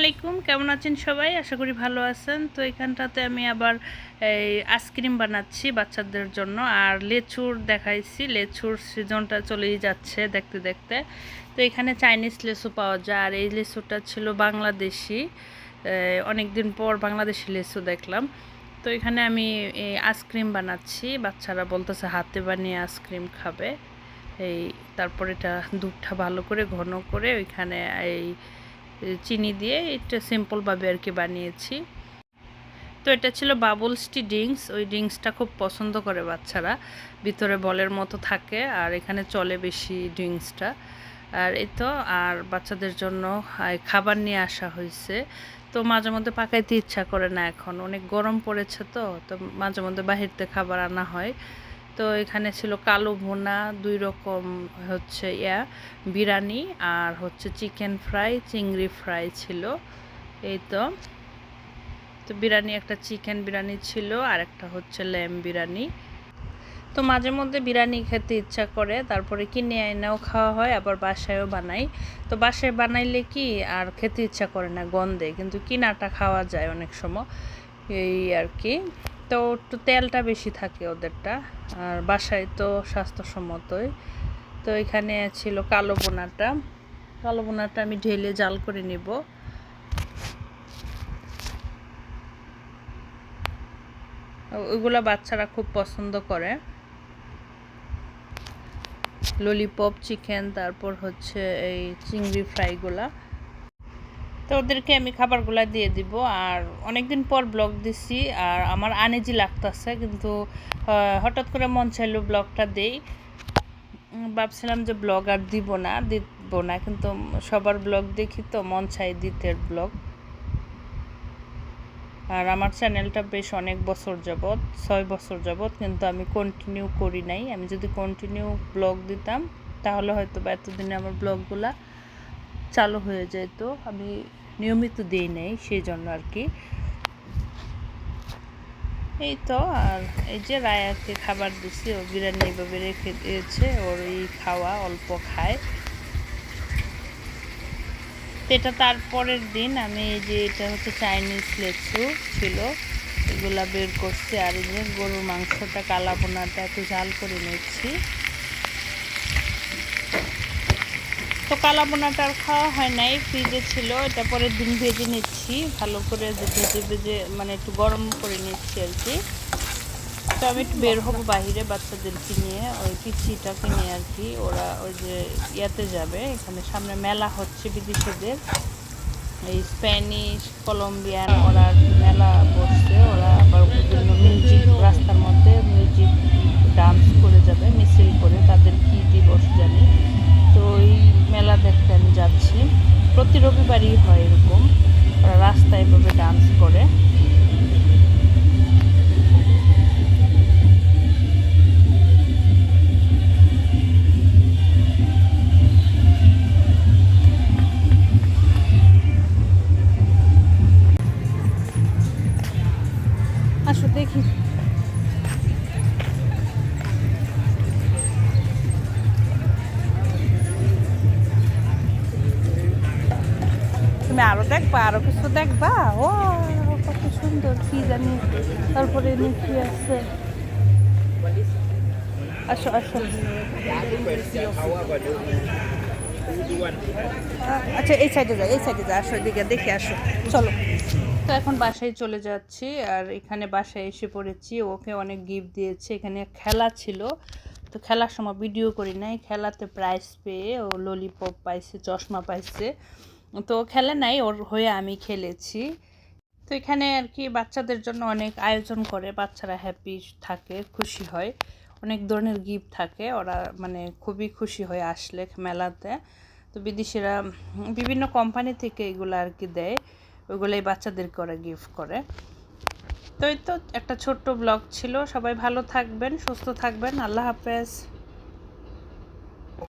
আলাইকুম, কেমন আছেন সবাই? আশা করি ভালো আছেন। তো এখানটাতে আমি আবার এই আইসক্রিম বানাচ্ছি বাচ্চাদের জন্য। আর লেচুর দেখাইছি, লেচুর সিজনটা চলেই যাচ্ছে দেখতে দেখতে। তো এখানে চাইনিজ লেচু পাওয়া যায়। আর এই লেচুটা ছিল বাংলাদেশি। অনেক দিন পর বাংলাদেশি লেচু দেখলাম। তো এখানে আমি এই আইসক্রিম বানাচ্ছি। বাচ্চারা বলতেছে হাতে বানিয়ে আইসক্রিম খাবে। এই, তারপর এটা দুধটা ভালো করে ঘন করে ওইখানে এই চিনি দিয়ে এটা সিম্পলভাবে আর কি বানিয়েছি। তো এটা ছিল বাবলসটি ড্রিঙ্কস ওই ড্রিঙ্কসটা খুব পছন্দ করে বাচ্চারা। ভিতরে বলের মতো থাকে আর এখানে চলে বেশি ড্রিঙ্কসটা আর এই তো, আর বাচ্চাদের জন্য খাবার নিয়ে আসা হয়েছে। তো মাঝে মধ্যে পাকাইতে ইচ্ছা করে না এখন। অনেক গরম পড়েছে তো তো মাঝে মধ্যে বাহিরতে খাবার আনা হয়। তো এখানে ছিল কালো ভুনা, দুই রকম হচ্ছে ইয়া, বিরিয়ানি আর হচ্ছে চিকেন ফ্রাই, চিংড়ি ফ্রাই ছিল। এই তো। তো বিরিয়ানি, একটা চিকেন বিরিয়ানি ছিল আর একটা হচ্ছে ল্যাম বিরিয়ানি। তো মাঝে মধ্যে বিরিয়ানি খেতে ইচ্ছা করে, তারপরে কিনে আইনাও খাওয়া হয়, আবার বাসায়ও বানাই। তো বাসায় বানাইলে কি আর খেতে ইচ্ছা করে না গন্ধে, কিন্তু কিনাটা খাওয়া যায় অনেক সময়। এই আর কি। তো একটু তেলটা বেশি থাকে ওদেরটা। আর বাসায় তো স্বাস্থ্যসম্মতই। তো এখানে ছিল কালো বোনাটা। কালো বোনাটা আমি ঢেলে জাল করে নিব। ওইগুলো বাচ্চারা খুব পছন্দ করে। ললিপপ চিকেন তারপর হচ্ছে এই চিংড়ি ফ্রাইগুলা তো ওদেরকে আমি খাবারগুলো দিয়ে দিব। আর অনেক দিন পর ব্লগ দিছি, আর আমার আনেজি লাগতেছে, কিন্তু হঠাৎ করে মন চাইলো ব্লগটা দেই। ভাবছিলাম যে ব্লগ আর দিব না দিব না, কিন্তু সবার ব্লগ দেখি তো মন চাই দিতে ব্লগ আর আমার চ্যানেলটা বেশ অনেক বছর যাবৎ, ছয় বছর যাবৎ, কিন্তু আমি কন্টিনিউ করি নাই। আমি যদি কন্টিনিউ ব্লগ দিতাম, তাহলে হয়তো বা এতদিনে আমার ব্লগগুলা চালু হয়ে যেত আমি নিয়মিত দিই নেই সেই জন্য আর কি। এই তো, আর এই যে রায়াকে খাবার দিছি, ও বিরিয়ানি এইভাবে রেখে দিয়েছে ওর এই খাওয়া অল্প খায়। এটা তারপরের দিন, আমি এই যে এটা হচ্ছে চাইনিজ লেচু ছিল, এগুলা বের করছি, আর এই যে গরুর মাংসটা কালা বোনাটা একটু ঝাল করে নিচ্ছি। তো কালা বোনাটা আর খাওয়া হয় নাই, ফ্রিজে ছিল, এটা পরের দিন ভেজে নিচ্ছি, ভালো করে ভেজে ভেজে মানে একটু গরম করে নিচ্ছি আর কি। তো আমি একটু বের হব বাহিরে বাচ্চাদেরকে নিয়ে, ওই পিচিটাকে নিয়ে আর কি, ওরা ওই যে ইয়াতে যাবে, এখানে সামনে মেলা হচ্ছে বিদেশিদের। এই স্প্যানিশ, কলম্বিয়ান, ওরা মেলা বসছে, ওরা আবার রবিবারই হয় এরকম। ওরা রাস্তায় এভাবে ডান্স করে। আসো দেখি। তুমি আরও দেখবা, আরও কিছু দেখবা? ও, কত সুন্দর, কি জানি। তারপরে কি আছে? আসো আসো। আচ্ছা এই সাইডে যাই, এই সাইডে যাই, আসো এদিকে, দেখে, আসো। চলো। তো এখন বাসায় চলে যাচ্ছি, আর এখানে বাসায় এসে পড়েছি। ওকে অনেক গিফট দিয়েছে। এখানে খেলা ছিল। তো খেলার সময় ভিডিও করি নাই। খেলাতে প্রাইজ পেয়ে ও ললিপপ পাইছে, চশমা পাইছে। তো খেলে নাই, ওর হয়ে আমি খেলেছি। তো এখানে আর কি বাচ্চাদের জন্য অনেক আয়োজন করে, বাচ্চারা হ্যাপি থাকে, খুশি হয়। অনেক ধরনের গিফট থাকে, ওরা মানে খুবই খুশি হয়ে আসলে মেলাতে। তো বিদেশিরা বিভিন্ন কোম্পানি থেকে এগুলো আর কি দেয় ওইগুলোই বাচ্চাদেরকে ওরা গিফট করে। তো এই তো একটা ছোট্ট ব্লগ ছিল, সবাই ভালো থাকবেন, সুস্থ থাকবেন, আল্লাহ হাফেজ।